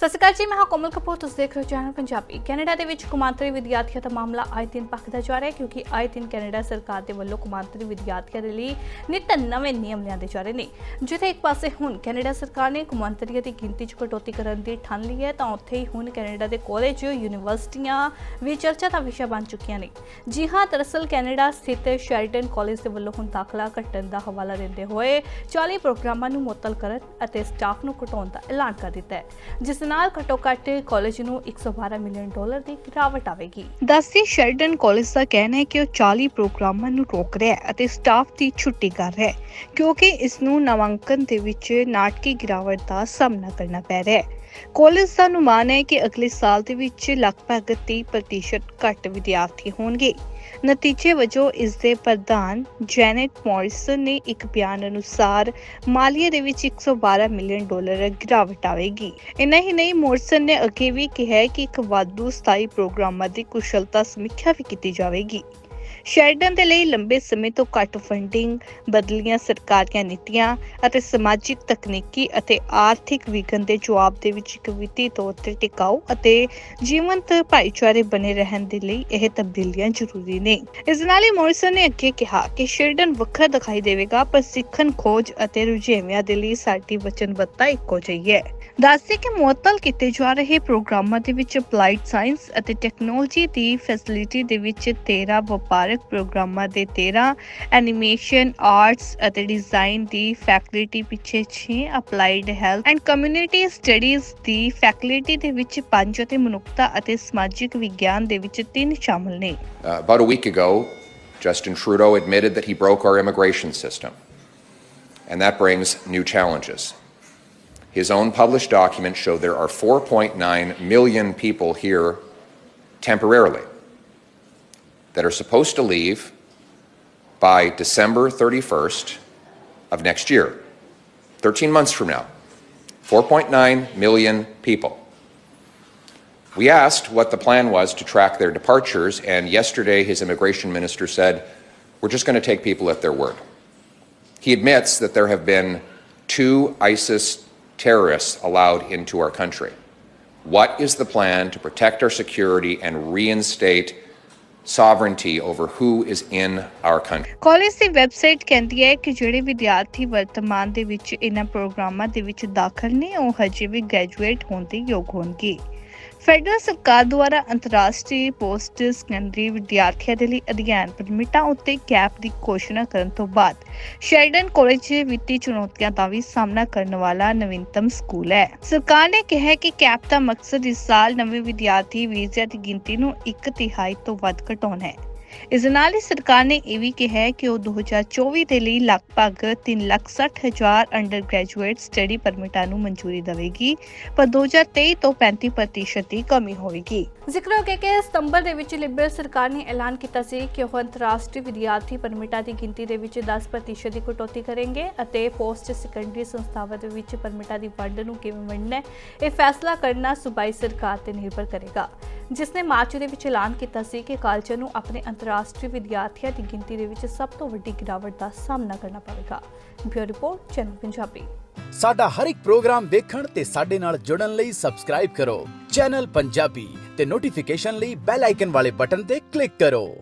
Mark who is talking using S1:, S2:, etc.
S1: ਸਤਿ ਸ਼੍ਰੀ ਅਕਾਲ ਜੀ, ਮੈਂ ਹਾਂ ਕੋਮਲ ਕਪੂਰ, ਤੁਸੀਂ ਦੇਖ ਰਹੇ ਹੋ ਚੈਨਲ ਪੰਜਾਬੀ। ਕੈਨੇਡਾ ਦੇ ਵਿੱਚ ਕੌਮਾਂਤਰੀ ਵਿਦਿਆਰਥੀਆਂ ਦਾ ਮਾਮਲਾ ਆਏ ਦਿਨ ਭਖਦਾ ਜਾ ਰਿਹਾ ਹੈ ਕਿਉਂਕਿ ਆਏ ਦਿਨ ਕੈਨੇਡਾ ਸਰਕਾਰ ਦੇ ਵੱਲੋਂ ਕੌਮਾਂਤਰੀ ਵਿਦਿਆਰਥੀਆਂ ਦੇ ਲਈ ਨਿੱਤ ਨਵੇਂ ਨਿਯਮ ਲਿਆਂਦੇ ਜਾ ਰਹੇ ਨੇ। ਜਿੱਥੇ ਇੱਕ ਪਾਸੇ ਹੁਣ ਕੈਨੇਡਾ ਸਰਕਾਰ ਨੇ ਕੌਮਾਂਤਰੀਆਂ ਦੀ ਗਿਣਤੀ 'ਚ ਕਟੌਤੀ ਕਰਨ ਦੀ ਠਾਣ ਲਈ ਹੈ, ਤਾਂ ਉੱਥੇ ਹੀ ਹੁਣ ਕੈਨੇਡਾ ਦੇ ਕਾਲਜ, ਯੂਨੀਵਰਸਿਟੀਆਂ ਵੀ ਚਰਚਾ ਦਾ ਵਿਸ਼ਾ ਬਣ ਚੁੱਕੀਆਂ ਨੇ। ਜੀ ਹਾਂ, ਦਰਅਸਲ ਕੈਨੇਡਾ ਸਥਿਤ ਸ਼ੈਲਟਨ ਕਾਲਜ ਦੇ ਵੱਲੋਂ ਹੁਣ ਦਾਖਲਾ ਘਟਣ ਦਾ ਹਵਾਲਾ ਦਿੰਦੇ ਹੋਏ 40 ਪ੍ਰੋਗਰਾਮਾਂ ਨੂੰ ਮੁਅੱਤਲ ਕਰਨ ਅਤੇ ਸਟਾਫ ਨੂੰ ਘਟਾਉਣ ਦਾ ਐਲਾਨ ਕਰ ਦਿੱਤਾ ਹੈ, ਜਿਸ ਨਾਲ ਘੱਟੋ ਘੱਟ ਕਾਲਜ ਨੂੰ 112 ਮਿਲੀਅਨ ਡਾਲਰ ਦੀ ਗਿਰਾਵਟ ਆਵੇਗੀ। ਦੱਸੀ ਸ਼ੈਰੀਟਨ ਕਾਲਜ ਦਾ ਕਹਿਣਾ ਹੈ ਕਿ ਉਹ 40 ਪ੍ਰੋਗਰਾਮਾਂ ਨੂੰ ਰੋਕ ਰਿਹਾ ਹੈ ਅਤੇ ਸਟਾਫ ਦੀ ਛੁੱਟੀ ਕਰ ਰਿਹਾ ਹੈ, ਕਿਉਂਕਿ ਇਸ ਨੂੰ ਨਾਮਾਂਕਨ ਦੇ ਵਿੱਚ ਨਾਟਕੀ ਗਿਰਾਵਟ ਦਾ ਸਾਹਮਣਾ ਕਰਨਾ ਪੈ ਰਿਹਾ ਹੈ। ਕਾਲਜ ਦਾ ਅਨੁਮਾਨ ਹੈ ਕਿ ਅਗਲੇ ਸਾਲ ਦੇ ਵਿੱਚ ਲਗਭਗ 30% ਘੱਟ ਵਿਦਿਆਰਥੀ ਹੋਣਗੇ। ਨਤੀਜੇ ਵਜੋਂ ਇਸ ਦੇ ਪ੍ਰਧਾਨ ਜੈਨੇਟ ਮੌਰਿਸਨ ਨੇ ਇੱਕ ਬਿਆਨ ਅਨੁਸਾਰ ਮਾਲੀਏ ਦੇ ਵਿੱਚ 112 ਮਿਲੀਅਨ ਡਾਲਰ ਗਿਰਾਵਟ ਆਵੇਗੀ। ਇੰਨਾ ਹੀ ਨਹੀਂ, ਮੌਰਿਸਨ ਨੇ ਅੱਗੇ ਵੀ ਕਿਹਾ ਕਿ ਇੱਕ ਵਾਧੂ ਸਥਾਈ ਪ੍ਰੋਗਰਾਮਾਂ ਦੀ ਕੁਸ਼ਲਤਾ ਸਮੀਖਿਆ ਵੀ ਕੀਤੀ ਜਾਵੇਗੀ। ਸ਼ੈਰਡਨ ਦੇ ਲਈ ਲੰਬੇ ਸਮੇਂ ਤੋਂ ਘੱਟ ਫੰਡਿੰਗ, ਬਦਲੀਆਂ ਸਰਕਾਰੀਆਂ ਨੀਤੀਆਂ ਅਤੇ ਸਮਾਜਿਕ ਤਕਨੀਕੀ ਅਤੇ ਆਰਥਿਕ ਵਿਗਨ ਦੇ ਜਵਾਬ ਦੇ ਵਿੱਚ ਇੱਕ ਵਿੱਤੀ ਤੌਰ ਤੇ ਟਿਕਾਊ ਅਤੇ ਜੀਵੰਤ ਭਾਈਚਾਰੇ ਬਣੇ ਰਹਿਣ ਦੇ ਲਈ ਇਹ ਤਬਦੀਲੀਆਂ ਜ਼ਰੂਰੀ ਨੇ। ਇਸ ਨਾਲ ਹੀ ਮੋਰਿਸਨ ਨੇ ਅੱਗੇ ਕਿਹਾ ਕਿ ਸ਼ੈਰਡਨ ਵੱਖਰਾ ਦਿਖਾਈ ਦੇਵੇਗਾ, ਪਰ ਸਿੱਖਣ ਖੋਜ ਅਤੇ ਰੁਝੇਵਿਆਂ ਦੇ ਲਈ ਸਾਡੀ ਵਚਨਬੱਧਤਾ ਇੱਕੋ ਜਿਹੀ ਹੈ। ਦੱਸਦੇ ਕਿ ਮੁਅੱਤਲ ਕੀਤੇ ਜਾ ਰਹੇ ਪ੍ਰੋਗਰਾਮਾਂ ਦੇ ਵਿੱਚ ਅਪਲਾਈਡ ਸਾਇੰਸ ਅਤੇ ਟੈਕਨੋਲੋਜੀ ਦੀ ਫੈਸਿਲਿਟੀ ਦੇ ਵਿੱਚ 13 ਵਪਾਰਕ ਪ੍ਰੋਗਰਾਮਾਂ ਦੇ 13 ਐਨੀਮੇਸ਼ਨ ਆਰਟਸ ਅਤੇ ਡਿਜ਼ਾਈਨ ਦੀ ਫੈਕਲਟੀ ਪਿੱਛੇ 6 applied health and community studies the faculty ਦੇ ਵਿੱਚ 5 ਅਤੇ ਮਨੁੱਖਤਾ ਅਤੇ ਸਮਾਜਿਕ ਵਿਗਿਆਨ ਦੇ ਵਿੱਚ 3 ਸ਼ਾਮਲ ਨੇ
S2: Uh, about a week Justin Trudeau admitted that he broke our immigration system, and that brings new challenges. His own published documents show there are 4.9 million people here temporarily that are supposed to leave by December 31st of next year, 13 months from now. 4.9 million people. We asked what the plan was to track their departures, and yesterday his immigration minister said, We're just going to take people at their word. He admits that there have been two ISIS terrorists allowed into our country. What is the plan to protect our security and reinstate sovereignty over who is in our country?
S1: College the website ਕਹਿੰਦੀ ਹੈ ਕਿ ਜਿਹੜੇ ਵਿਦਿਆਰਥੀ ਵਰਤਮਾਨ ਦੇ ਵਿੱਚ ਇਹਨਾਂ ਪ੍ਰੋਗਰਾਮਾਂ ਦੇ ਵਿੱਚ ਦਾਖਲ ਨੇ, ਉਹ ਹਜੇ ਵੀ ਗ੍ਰੈਜੂਏਟ ਹੋਣ ਦੇ ਯੋਗ ਹੋਣਗੇ ਫੈਡਰਲ ਸਰਕਾਰ ਦੁਆਰਾ ਅੰਤਰਰਾਸ਼ਟਰੀ ਪੋਸਟ ਸੈਕੰਡਰੀ ਵਿਦਿਆਰਥੀਆਂ ਦੇ ਲਈ ਅਧਿਐਨ ਪਰਮਿਟਾਂ ਉੱਤੇ ਕੈਪ ਦੀ ਘੋਸ਼ਣਾ ਕਰਨ ਤੋਂ ਬਾਅਦ ਸ਼ੈਰਡਨ ਕਾਲਜ ਵਿੱਤੀ ਚੁਣੌਤੀਆਂ ਦਾ ਵੀ ਸਾਹਮਣਾ ਕਰਨ ਵਾਲਾ ਨਵੀਨਤਮ ਸਕੂਲ ਹੈ ਸਰਕਾਰ ਨੇ ਕਿਹਾ ਕਿ ਕੈਪ ਦਾ ਮਕਸਦ ਇਸ ਸਾਲ ਨਵੇਂ ਵਿਦਿਆਰਥੀ ਵੀਜ਼ਿਆਂ ਦੀ ਗਿਣਤੀ ਨੂੰ ਇੱਕ ਤਿਹਾਈ ਤੋਂ ਵੱਧ ਘਟਾਉਣਾ ਹੈ? ਇਸ ਨਾਲ ਹੀ ਸਰਕਾਰ ਨੇ ਇਹ ਵੀ ਕਿਹਾ ਹੈ ਕਿ ਉਹ 2024 ਦੇ ਲਈ ਲਗਭਗ 360000 ਅੰਡਰ ਗ੍ਰੈਜੂਏਟ ਸਟੱਡੀ ਪਰਮਿਟਾਂ ਨੂੰ ਮਨਜ਼ੂਰੀ ਦੇਵੇਗੀ ਪਰ 2023 ਤੋਂ 35% ਦੀ ਕਮੀ ਹੋਵੇਗੀ। ਜ਼ਿਕਰ ਹੋ ਗਿਆ ਕਿ ਸਤੰਬਰ ਦੇ ਵਿੱਚ ਲਿਬਰਲ ਸਰਕਾਰ ਨੇ ਐਲਾਨ ਕੀਤਾ ਸੀ ਕਿ ਉਹ ਅੰਤਰਰਾਸ਼ਟਰੀ ਵਿਦਿਆਰਥੀ ਪਰਮਿਟਾਂ ਦੀ ਗਿਣਤੀ ਦੇ ਵਿੱਚ 10% ਦੀ ਕਟੌਤੀ ਕਰਨਗੇ ਅਤੇ ਪੋਸਟ ਸੈਕੰਡਰੀ ਸੰਸਥਾਵਾਂ ਦੇ ਵਿੱਚ ਪਰਮਿਟਾਂ ਦੀ ਵੰਡ ਨੂੰ ਕਿਵੇਂ ਵੰਡਣਾ ਹੈ, ਇਹ ਫੈਸਲਾ ਕਰਨਾ ਸੂਬਾਈ ਸਰਕਾਰ ਤੇ ਨਿਰਭਰ ਕਰੇਗਾ। ਜਿਸ ਨੇ ਮਾਰਚ ਦੇ ਵਿੱਚ ਐਲਾਨ ਕੀਤਾ ਸੀ ਕਿ ਕਾਲਜਾਂ ਨੂੰ ਆਪਣੇ ਅੰਤਰਰਾਸ਼ਟਰੀ ਵਿਦਿਆਰਥੀਆਂ ਦੀ ਗਿਣਤੀ ਦੇ ਵਿੱਚ ਸਭ ਤੋਂ ਵੱਡੀ ਗਿਰਾਵਟ ਦਾ ਸਾਹਮਣਾ ਕਰਨਾ ਪਵੇਗਾ। Bureau report, channel Punjabi.
S3: ਸਾਡਾ ਹਰ ਇੱਕ ਪ੍ਰੋਗਰਾਮ ਦੇਖਣ ਤੇ ਸਾਡੇ ਨਾਲ ਜੁੜਨ ਲਈ ਸਬਸਕ੍ਰਾਈਬ ਕਰੋ। ਚੈਨਲ ਪੰਜਾਬੀ ਤੇ ਨੋਟੀਫਿਕੇਸ਼ਨ ਲਈ ਬੈਲ ਆਈਕਨ ਵਾਲੇ ਬਟਨ ਤੇ ਕਲਿੱਕ ਕਰੋ।